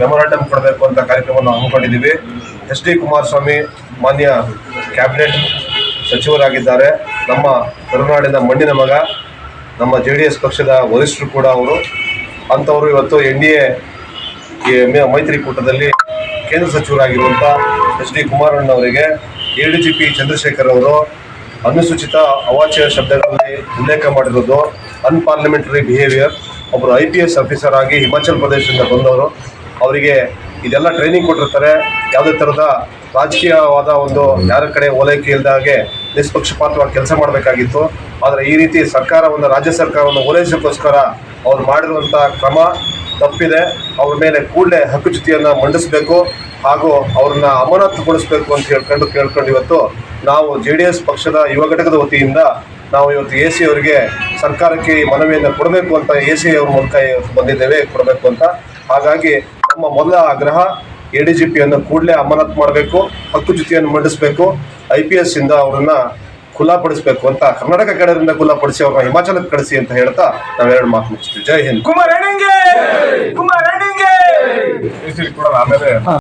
Memorandum ಕೊಡಬೇಕು ಅಂತ ಕಾರ್ಯಕ್ರಮವನ್ನು ಹಮ್ಮಿಕೊಂಡಿದ್ದೀವಿ. ಎಚ್ ಡಿ ಕುಮಾರಸ್ವಾಮಿ ಮಾನ್ಯ ಕ್ಯಾಬಿನೆಟ್ ಸಚಿವರಾಗಿದ್ದಾರೆ. ನಮ್ಮ ಕರುನಾಡಿನ ಮಣ್ಣಿನ ಮಗ, ನಮ್ಮ ಜೆ ಡಿ ಎಸ್ ಪಕ್ಷದ ವರಿಷ್ಠರು ಕೂಡ ಅವರು. ಅಂಥವರು ಇವತ್ತು ಎನ್ ಡಿ ಎ ಮೈತ್ರಿಕೂಟದಲ್ಲಿ ಕೇಂದ್ರ ಸಚಿವರಾಗಿರುವಂಥ H D ಕುಮಾರಣ್ಣವರಿಗೆ A D G P Chandrashekhar ಅವರು ಅನುಸೂಚಿತ ಅವಾಚ್ಯ ಶಬ್ದಗಳಲ್ಲಿ ಉಲ್ಲೇಖ ಮಾಡಿರೋದು ಅನ್ಪಾರ್ಲಿಮೆಂಟರಿ ಬಿಹೇವಿಯರ್ ಒಬ್ಬರು ಐ ಪಿ ಎಸ್ ಆಫೀಸರ್ ಆಗಿ ಹಿಮಾಚಲ್ ಪ್ರದೇಶದಿಂದ ಬಂದವರು. ಅವರಿಗೆ ಇದೆಲ್ಲ ಟ್ರೈನಿಂಗ್ ಕೊಟ್ಟಿರ್ತಾರೆ. ಯಾವುದೇ ಥರದ ರಾಜಕೀಯವಾದ ಒಂದು ಯಾರ ಕಡೆ ಓಲೈಕೆ ಇಲ್ಲದಾಗೆ ನಿಷ್ಪಕ್ಷಪಾತವಾಗಿ ಕೆಲಸ ಮಾಡಬೇಕಾಗಿತ್ತು. ಆದರೆ ಈ ರೀತಿ ಸರ್ಕಾರವನ್ನು ರಾಜ್ಯ ಸರ್ಕಾರವನ್ನು ಓಲೈಸೋಕ್ಕೋಸ್ಕರ ಅವ್ರು ಮಾಡಿರುವಂಥ ಕ್ರಮ ತಪ್ಪಿದೆ. ಅವ್ರ ಮೇಲೆ ಕೂಡಲೇ ಹಕ್ಕುಚ್ಯುತಿಯನ್ನು ಮಂಡಿಸಬೇಕು ಹಾಗೂ ಅವ್ರನ್ನ ಅಮಾನತುಗೊಳಿಸಬೇಕು ಅಂತ ಹೇಳ್ಕೊಂಡು ಕೇಳ್ಕೊಂಡು ಇವತ್ತು ನಾವು ಜೆ ಡಿ ಎಸ್ ಪಕ್ಷದ ಯುವ ಘಟಕದ ವತಿಯಿಂದ ನಾವು ಇವತ್ತು ಎ ಸಿ ಅವರಿಗೆ ಸರ್ಕಾರಕ್ಕೆ ಈ ಮನವಿಯನ್ನು ಕೊಡಬೇಕು ಅಂತ ಎ ಸಿ ಅವ್ರ ಮೂಲಕ ಇವತ್ತು ಬಂದಿದ್ದೇವೆ ಕೊಡಬೇಕು ಅಂತ. ಹಾಗಾಗಿ ನಮ್ಮ ಮೊದಲ ಆಗ್ರಹ ಎ ಡಿ ಜಿ ಪಿಯನ್ನು ಕೂಡಲೇ ಅಮಾನತ್ ಮಾಡಬೇಕು ಹಕ್ಕುಚ್ಯುತಿಯನ್ನು ಮಂಡಿಸಬೇಕು ಐ ಪಿ ಎಸ್ ಇಂದ ಅವರನ್ನ ಖುಲ್ಲಾಪಡಿಸಬೇಕು ಅಂತ ಕರ್ನಾಟಕ ಕಡೆಯಿಂದ ಖುಲ್ಲಾಪಡಿಸಿ ಅವ್ರನ್ನ ಹಿಮಾಚಲಕ್ಕೆ ಕಳಿಸಿ ಅಂತ ಹೇಳ್ತಾ ನಾವೆರಡು ಮಾತು ಮುಗಿಸ್ತೀವಿ. ಜೈ ಹಿಂದ್. ಕುಮಾರ್ ಕುಮಾರಣ್ಣಂಗೆ ಕೂಡ ಆಮೇಲೆ